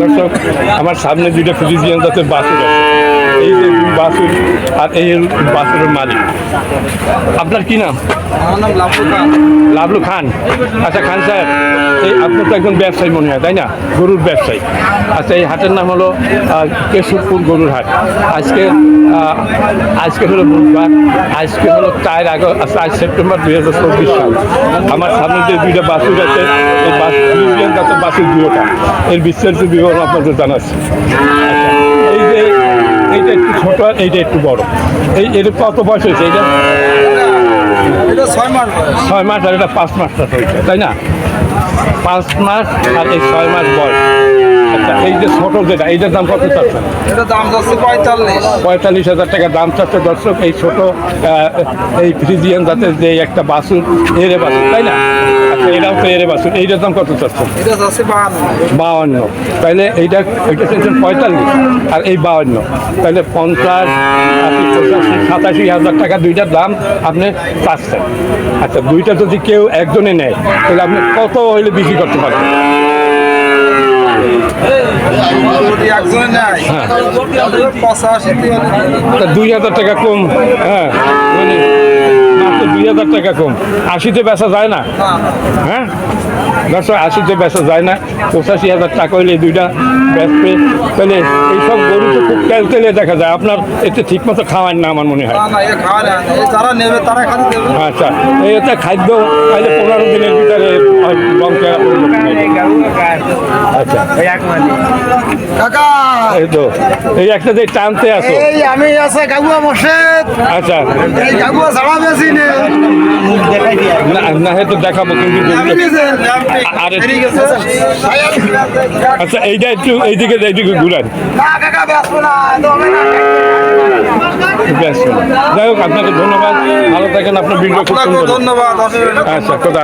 দর্শক আমার সামনে দুইটা ফিজিজিয়ান যাতে বাসে এই যে আর এই বাছুরের মালিক। আপনার কি নাম? লাভলু খান। আচ্ছা খান সাহেব এই আপনি তো একজন ব্যবসায়ী মনে হয় তাই না? গরুর ব্যবসায়ী। আচ্ছা এই হাটের নাম হলো কেশবপুর গরুর হাট। আজকে আজকে হলো বুধবার আজকে হলো চার আগস্ট চার সেপ্টেম্বর দুই হাজার চব্বিশ সাল। আমার সামনে যে দুইটা বাসুর আছে এই বাস বাসুর দুটোটা এর বিস্তারিত বিবরণ আপনাদের জানাচ্ছি। আচ্ছা, এইটা একটু ছোট আর এইটা একটু বড়। এই এটা কত বয়স হয়েছে এইটা? এটা ছয় মাস ছয় মাস আর এটা পাঁচ মাস হয়েছে তাই না? পাঁচ মাস আর এই ছয় মাস বয়স। আচ্ছা এই যে ছোট যেটা এইটার দাম কত চাচ্ছেন? এটা দাম যাচ্ছে পঁয়তাল্লিশ। পঁয়তাল্লিশ হাজার টাকা দাম চাচ্ছে। দর্শক এই ছোট এই ফ্রিজিয়ান জাতের যে একটা বাসুর এরে বাসুর তাই না? আচ্ছা এটাও তো এরে বাসুর। এইটার দাম কত চাচ্ছেন? এটা যাচ্ছে বাউান্ন তাহলে এইটা এইটা চাইছেন পঁয়তাল্লিশ। আর এই বাউান্ন তাহলে পঞ্চাশ পঁচাশি সাতাশি হাজার টাকা দুইটার দাম আপনি চাচ্ছেন। আচ্ছা দুইটা যদি কেউ একজনে নেয় তাহলে আপনি কত হইলে বিক্রি করতে পারবেন যদি একজনে নেয় হ্যাঁ। তাহলে পঁচাশি তিয়াল্লিশ তা দুই হাজার টাকা কম হ্যাঁ। মানে মাত্র দুই হাজার টাকা কম। আশিতে বেচা যায় না। হ্যাঁ? দশশো আশিতে বেচা যায় না। পঁচাশি হাজার টাকা হইলে দুইটা বেচবে। তাহলে এইসব গরু তো খুব তেল দেখা যায়। আপনার এতে ঠিক মতো খাওয়ান না আমার মনে হয়। আচ্ছা। এই এতে খাদ্য পনেরো দিনের ভিতরে লঙ্কা আচ্ছা। কাকা! এই তো এই একটা যে টানতে আসো। এই আমি আছে গাগুয়া মসজিদ। আচ্ছা। এই গাগুয়া ছাড়া বেশি নে। না না হয়তো দেখাবো কিন্তু। আর আচ্ছা এইটা একটু এইদিকে এইদিকে ঘুরান। না কাকা বেসবো না তো যাই হোক আপনাকে ধন্যবাদ। ভালো থাকেন আপনার ভিডিও খুব সুন্দর। ধন্যবাদ আচ্ছা কোথা